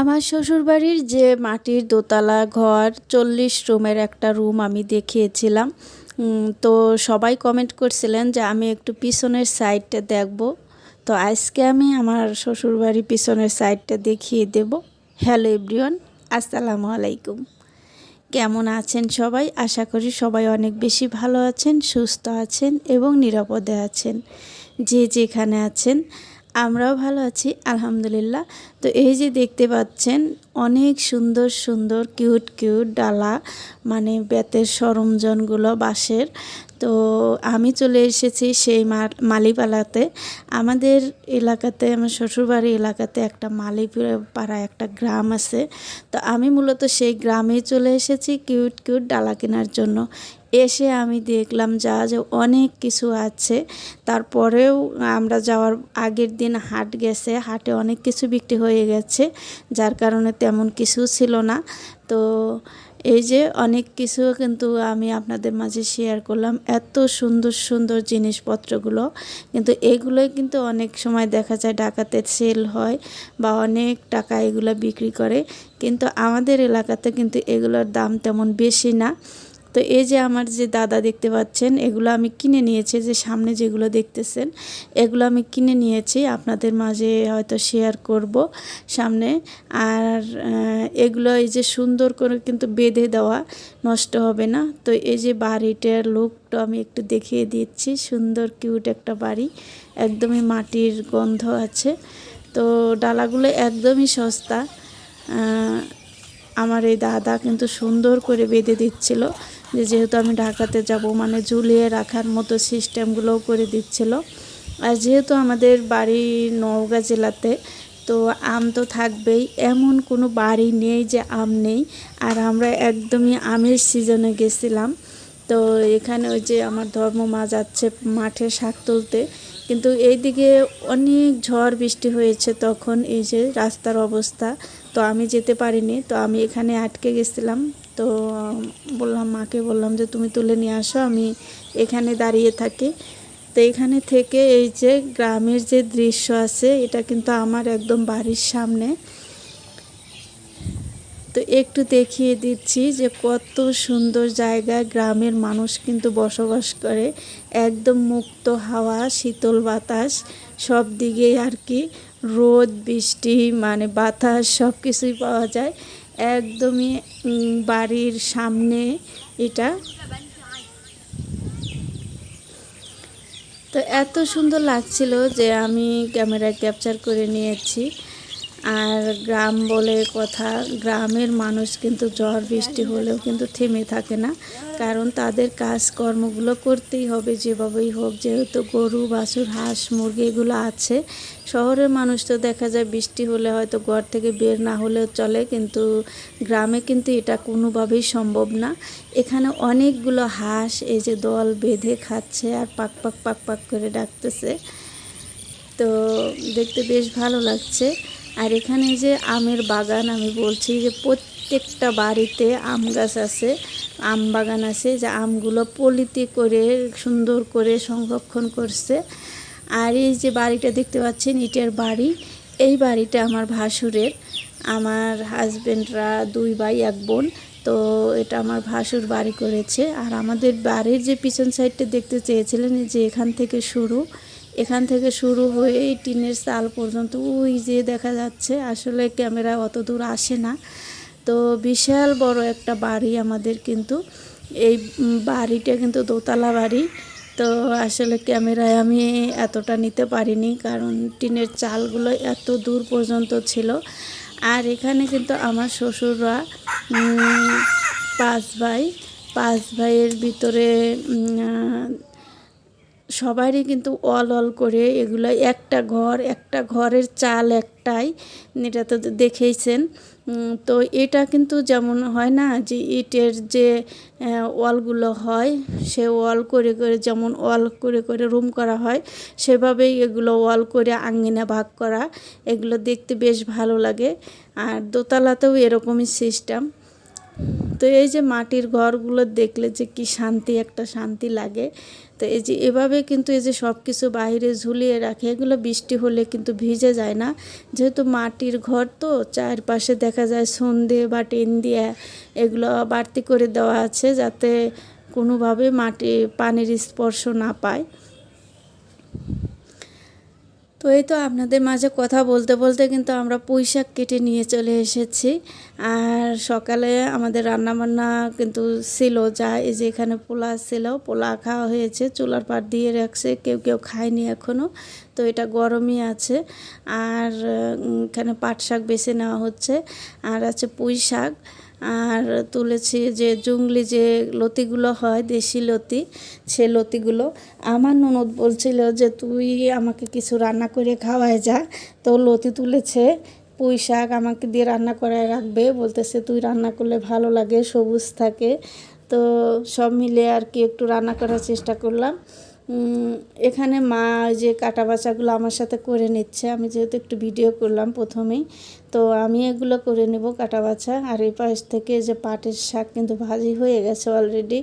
আমার শ্বশুরবাড়ির যে মাটির দোতলা ঘর, চল্লিশ রুমের একটা রুম আমি দেখিয়েছিলাম। তো সবাই কমেন্ট করছিলেন যে আমি একটু পিছনের সাইডটা দেখব। তো আজকে আমি আমার শ্বশুরবাড়ির পিছনের সাইডটা দেখিয়ে দেব। হ্যালো এভরিওয়ান আসসালামু আলাইকুম। কেমন আছেন সবাই? আশা করি সবাই অনেক বেশি ভালো আছেন, সুস্থ আছেন এবং নিরাপদে আছেন। যে যেখানে আছেন আমরাও ভালো আছি আলহামদুলিল্লাহ। তো এই যে দেখতে পাচ্ছেন অনেক সুন্দর সুন্দর, কিউট কিউট ডালা মানে বেতের সরঞ্জামগুলো বাঁশের। তো আমি চলে এসেছি সেই মালিপালাতে আমাদের এলাকাতে, আমার শ্বশুরবাড়ি এলাকাতে একটা মালিপাড়া একটা গ্রাম আছে। তো আমি মূলত সেই গ্রামে চলে এসেছি কিউট কিউট ডালা কেনার জন্য। এসে আমি দেখলাম যা, যে অনেক কিছু আছে। তারপরেও আমরা যাওয়ার আগের দিন হাট গেছে। হাটে অনেক কিছু বিক্রি হয়ে গেছে। যার কারণে তেমন কিছু ছিল না। তো এই যে অনেক কিছু কিন্তু আমি আপনাদের মাঝে শেয়ার করলাম। এত সুন্দর সুন্দর জিনিসপত্রগুলো। কিন্তু এগুলোই কিন্তু অনেক সময় দেখা যায় ডাকাতে সেল হয় বা অনেক টাকা এগুলো বিক্রি করে। কিন্তু আমাদের এলাকাতে কিন্তু এগুলোর দাম তেমন বেশি না। তো এই যে আমার যে দাদা দেখতে পাচ্ছেন, এগুলো আমি কিনে নিয়েছি, যে সামনে যেগুলো দেখতেছেন, এগুলো আমি কিনে নিয়েছি। আপনাদের মাঝে হয়তো শেয়ার করব সামনে। আর এগুলো এই যে সুন্দর করে কিন্তু বেঁধে দেওয়া নষ্ট হবে না। তো এই যে বাড়িটার লুকটা আমি একটু দেখিয়ে দিচ্ছি। সুন্দর কিউট একটা বাড়ি, একদমই মাটির গন্ধ আছে। তো ডালাগুলো একদমই সস্তা। আমার এই দাদা কিন্তু সুন্দর করে বেঁধে দিচ্ছিল। যে যেহেতু আমি ঢাকাতে যাব মানে ঝুলিয়ে রাখার মতো সিস্টেমগুলোও করে দিচ্ছিল। আর যেহেতু আমাদের বাড়ি নওগাঁ জেলাতে, তো আম তো থাকবেই। এমন কোনো বাড়ি নেই যে আম নেই। আর আমরা একদমই আমের সিজনে গেছিলাম। তো এখানে ওই যে আমার ধর্ম মা যাচ্ছে মাঠে শাক তুলতে। কিন্তু এইদিকে অনেক ঝড় বৃষ্টি হয়েছে তখন, এই যে রাস্তার অবস্থা। তো আমি যেতে পারিনি, তো আমি এখানে আটকে গেছিলাম। তো বললাম, মাকে বললাম যে তুমি তুলে নিয়ে আসো, আমি এখানে দাঁড়িয়ে থাকি। তো এখানে থেকে এই যে গ্রামের যে দৃশ্য আছে, এটা কিন্তু আমার একদম বাড়ির সামনে। তো একটু দেখিয়ে দিচ্ছি যে কত সুন্দর জায়গায় গ্রামের মানুষ কিন্তু বসবাস করে। একদম মুক্ত হাওয়া, শীতল বাতাস, সব দিকেই আর কি রোদ, বৃষ্টি মানে বাতাস সব কিছুই পাওয়া যায়। একদমই বাড়ির সামনে এটা। তো এত সুন্দর লাগছিল যে আমি ক্যামেরা ক্যাপচার করে নিয়েছি। আর গ্রাম বলে কথা, গ্রামের মানুষ কিন্তু ঝড় বৃষ্টি হলেও কিন্তু থেমে থাকে না। কারণ তাদের কাজকর্মগুলো করতেই হবে যেভাবেই হোক, যেহেতু গরু, বাছুর, হাঁস, মুরগি এগুলো আছে। শহরের মানুষ তো দেখা যায় বৃষ্টি হলে হয়তো ঘর থেকে বের না হলেও চলে, কিন্তু গ্রামে কিন্তু এটা কোনোভাবেই সম্ভব না। এখানে অনেকগুলো হাঁস এই যে দল বেঁধে খাচ্ছে আর পাক পাক পাক পাক করে ডাকতেছে। তো দেখতে বেশ ভালো লাগছে। আর এখানে যে আমের বাগান, আমি বলছি যে প্রত্যেকটা বাড়িতে আম গাছ আছে, আম বাগান আছে, যে আমগুলো পলিতে করে সুন্দর করে সংরক্ষণ করছে। আর এই যে বাড়িটা দেখতে পাচ্ছেন, ইটের বাড়ি, এই বাড়িটা আমার ভাসুরের। আমার হাজব্যান্ডরা দুই ভাই, এক বোন, তো এটা আমার ভাসুর বাড়ি করেছে। আর আমাদের বাড়ির যে পিছন সাইডটা দেখতে চেয়েছিলেন যে এখান থেকে শুরু। এখান থেকে শুরু হয়ে টিনের চাল পর্যন্ত, ওই যে দেখা যাচ্ছে, আসলে ক্যামেরা অত দূর আসে না। তো বিশাল বড় একটা বাড়ি আমাদের কিন্তু, এই বাড়িটা কিন্তু দোতলা বাড়ি। তো আসলে ক্যামেরায় আমি এতটা নিতে পারিনি, কারণ টিনের চালগুলো এত দূর পর্যন্ত ছিল। আর এখানে কিন্তু আমার শ্বশুররা পাঁচ ভাই, পাঁচ ভাইয়ের ভিতরে সবারই কিন্তু অল অল করে এগুলো একটা ঘর, একটা ঘরের চাল একটাই, এটা তো দেখেইছেন। তো এটা কিন্তু যেমন হয় না যে ইটের যে ওয়ালগুলো হয়, সে ওয়াল করে করে যেমন ওয়াল করে করে রুম করা হয়, সেভাবেই এগুলো ওয়াল করে আঙ্গিনা ভাগ করা, এগুলো দেখতে বেশ ভালো লাগে। আর দোতলাতেও এরকমই সিস্টেম। তো এই যে মাটির ঘরগুলো দেখলে যে কি শান্তি, একটা শান্তি লাগে। তো এই যে এভাবে কিন্তু এই যে সব কিছু বাইরে ঝুলিয়ে রাখে, এগুলো বৃষ্টি হলে কিন্তু ভিজে যায় না। যেহেতু মাটির ঘর তো, চারপাশে দেখা যায় সন্ধে বা টেন দিয়ে এগুলো বাড়তি করে দেওয়া আছে যাতে কোনোভাবে মাটি পানির স্পর্শ না পায়। তো এই তো আপনাদের মাঝে কথা বলতে বলতে কিন্তু আমরা পুঁই শাক কেটে নিয়ে চলে এসেছি। আর সকালে আমাদের রান্নাবান্না কিন্তু ছিল, যা এই যে এখানে পোলা ছিল, পোলা খাওয়া হয়েছে, চুলার পাট দিয়ে রাখছে, কেউ কেউ খায়নি এখনও তো এটা গরমই আছে। আর এখানে পাট শাক বেছে নেওয়া হচ্ছে। আর আছে পুঁই শাক আর তুলেছি যে জঙ্গলি যে লতিগুলো হয়, দেশি লতি, সে লতিগুলো। আমার ননদ বলছিল যে, তুই আমাকে কিছু রান্না করে খাওয়ায় যা। তো লতি তুলেছে, পুঁই শাক আমাকে দিয়ে রান্না করায় রাখবে। বলতেছে, তুই রান্না করলে ভালো লাগে, সবুজ থাকে। তো সব মিলে আর কি একটু রান্না করার চেষ্টা করলাম। এখানে মা যে কাটা বাচাগুলো আমার সাথে করে নিচ্ছে, আমি যেহেতু একটু ভিডিও করলাম প্রথমেই, তো আমি এগুলো করে নেব কাটা বাছা আর এই পাশ থেকে যে পাটের শাক কিন্তু ভাজি হয়ে গেছে অলরেডি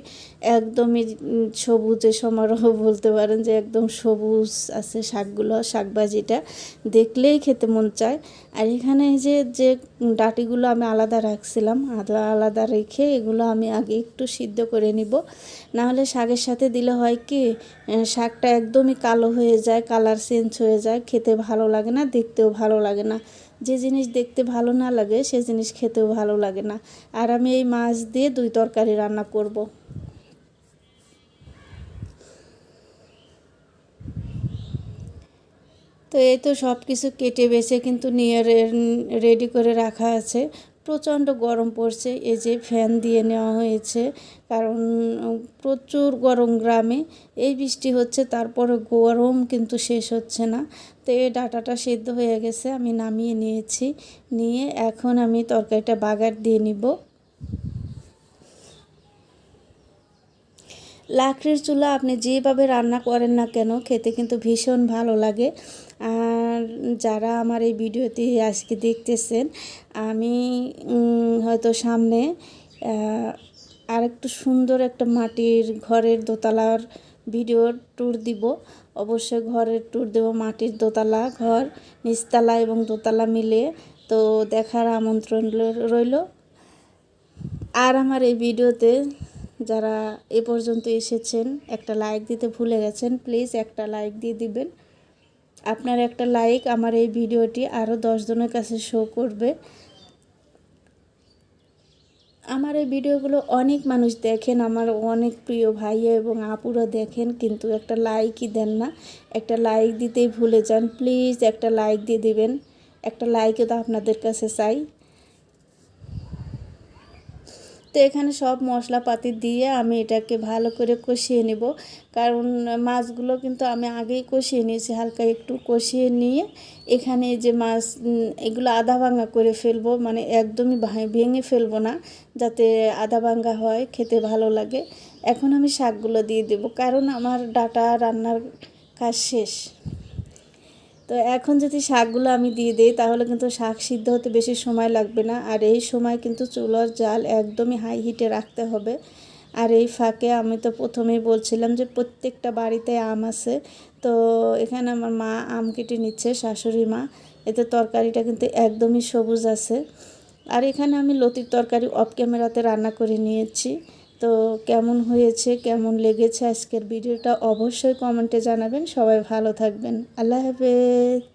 একদমই সবুজে সমারোহ বলতে পারেন যে একদম সবুজ আছে শাকগুলো শাক ভাজিটা দেখলেই খেতে মন চায়। আর এখানে যে যে ডাটিগুলো আমি আলাদা রাখছিলাম আলাদা আলাদা রেখে এগুলো আমি আগে একটু সিদ্ধ করে নিব। নাহলে শাকের সাথে দিলে হয় কি শাকটা একদমই কালো হয়ে যায় কালার চেঞ্জ হয়ে যায়, খেতে ভালো লাগে না, দেখতেও ভালো লাগে না। যে জিনিস দেখতে ভালো না লাগে, সে জিনিস খেতেও ভালো লাগে না। আর আমি এই মাছ দিয়ে দুই তরকারি রান্না করব। তো এই তো সব কিছু কেটে বেছে কিন্তু নিয়ে রেডি করে রাখা আছে। প্রচণ্ড গরম পড়ছে এই যে ফ্যান দিয়ে নেওয়া হয়েছে, কারণ প্রচুর গরম গ্রামে, এই বৃষ্টি হচ্ছে, তারপরে গরম কিন্তু শেষ হচ্ছে না। তো এই ডাটাটা সেদ্ধ হয়ে গেছে, আমি নামিয়ে নিয়েছি, নিয়ে এখন আমি তরকারিটা বাগার দিয়ে নিব। লাকড়ির চুলা আপনি যেভাবে রান্না করেন না কেন, খেতে কিন্তু ভীষণ ভালো লাগে। আর যারা আমার এই ভিডিওতে আজকে দেখতেছেন, আমি হয়তো সামনে আর একটু সুন্দর একটা মাটির ঘরের দোতলার ভিডিও ট্যুর দিব। অবশ্যই ঘরের ট্যুর দেব, মাটির দোতলা, ঘর, নিচতলা এবং দোতলা মিলে। তো দেখার আমন্ত্রণ রইল আর আমার এই ভিডিওতে যারা এ পর্যন্ত এসেছেন, একটা লাইক দিতে ভুলে গেছেন প্লিজ একটা লাইক দিয়ে দিবেন। আপনার একটা লাইক আমার এই ভিডিওটি আরও দশজনের কাছে শো করবে। আমার এই ভিডিওগুলো অনেক মানুষ দেখেন, আমার অনেক প্রিয় ভাইয়া এবং আপুরা দেখেন, কিন্তু একটা লাইকই দেন না। একটা লাইক দিতেই ভুলে যান প্লিজ একটা লাইক দিয়ে দিবেন। একটা লাইকও তো আপনাদের কাছে চাই। তো এখানে সব মশলাপাতি দিয়ে আমি এটাকে ভালো করে কষিয়ে নেব। কারণ মাছগুলো কিন্তু আমি আগেই কষিয়ে নিয়েছি, হালকা একটু কষিয়ে নিয়ে এখানে যে মাছ এগুলো আধা ভাঙা করে ফেলব মানে একদমই ভাঙে- ভেঙে ফেলব না, যাতে আধা ভাঙা হয়, খেতে ভালো লাগে। এখন আমি শাকগুলো দিয়ে দেবো, কারণ আমার ডাটা রান্নার কাজ শেষ। তো এখন যদি শাকগুলো আমি দিয়ে দিই, তাহলে কিন্তু শাক সিদ্ধ হতে বেশি সময় লাগবে না। আর এই সময় কিন্তু চুলার জাল একদমই হাই হিটে রাখতে হবে। আর এই ফাঁকে আমি তো প্রথমেই বলছিলাম যে প্রত্যেকটা বাড়িতে আম আছে। তো এখানে আমার মা আম কেটে নিচ্ছে, শাশুড়ি মা। এতে তরকারিটা কিন্তু একদমই সবুজ আছে। আর এখানে আমি লতির তরকারি অফ ক্যামেরাতে রান্না করে নিয়েছি। তো কেমন হয়েছে, কেমন লেগেছে আজকের ভিডিওটা অবশ্যই কমেন্টে জানাবেন। সবাই ভালো থাকবেন। আল্লাহ হাফেজ।